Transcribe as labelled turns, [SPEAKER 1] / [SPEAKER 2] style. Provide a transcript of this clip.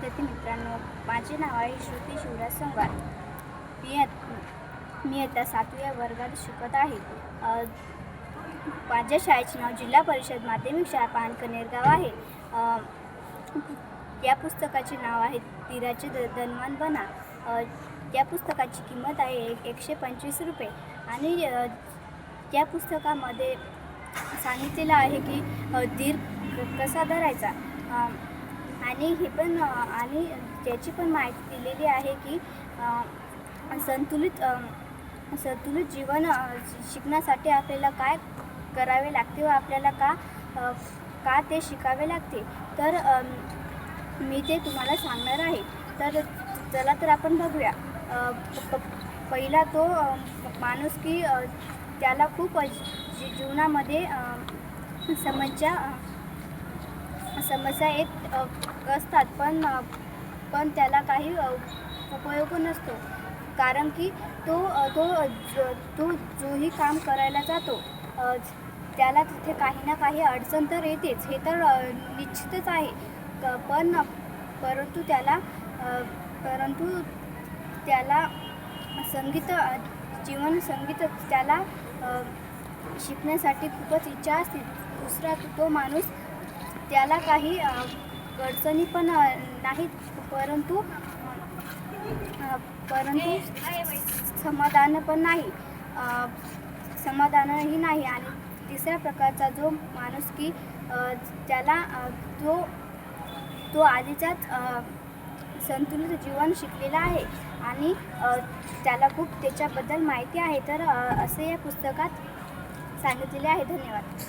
[SPEAKER 1] विद्यार्थी मित्रांनो माझे नाव आहे श्रुती शिवराज संवार मी आत- मी आता सातव्या वर्गात शिकत आहे. माझ्या शाळेचे नाव जिल्हा परिषद माध्यमिक शाळा पानकनेर गाव आहे या पुस्तकाचे नाव आहे तीराचे द धनवान बना. या पुस्तकाची किंमत आहे एक एकशे पंचवीस रुपये. आणि या पुस्तकामध्ये सांगितलेलं आहे की धीर कसा धरायचा? आणि हे पण आणि त्याची पण माहिती दिलेली आहे की संतुलित संतुलित जीवन शिकण्यासाठी आपल्याला काय करावे लागते व आपल्याला का का ते शिकावे लागते. तर मी ते तुम्हाला सांगणार आहे. तर चला तर आपण बघूया. प- पहिला तो माणूस की त्याला खूप जी- जीवनामध्ये समस्या समस्या येत असतात पण पण त्याला काही उपयोग नसतो. कारण की तो तो तो जोही काम करायला जातो. त्याला तिथे काही ना काही अडचण तर येतेच. हे तर निश्चितच आहे. पण परंतु त्याला परंतु त्याला संगीत जीवन संगीत त्याला शिकण्यासाठी खूपच इच्छा असते. दुसरा तो माणूस त्याला काही अडचणी पण नाहीत. परंतु परंतु समाधान पण नाही. समाधानही नाही. आणि तिसऱ्या प्रकारचा जो माणूस की त्याला जो तो तो आधीचाच संतुलित जीवन शिकलेला आहे आणि त्याला खूप त्याच्याबद्दल माहिती आहे. तर असे या पुस्तकात सांगितलेले आहे. धन्यवाद.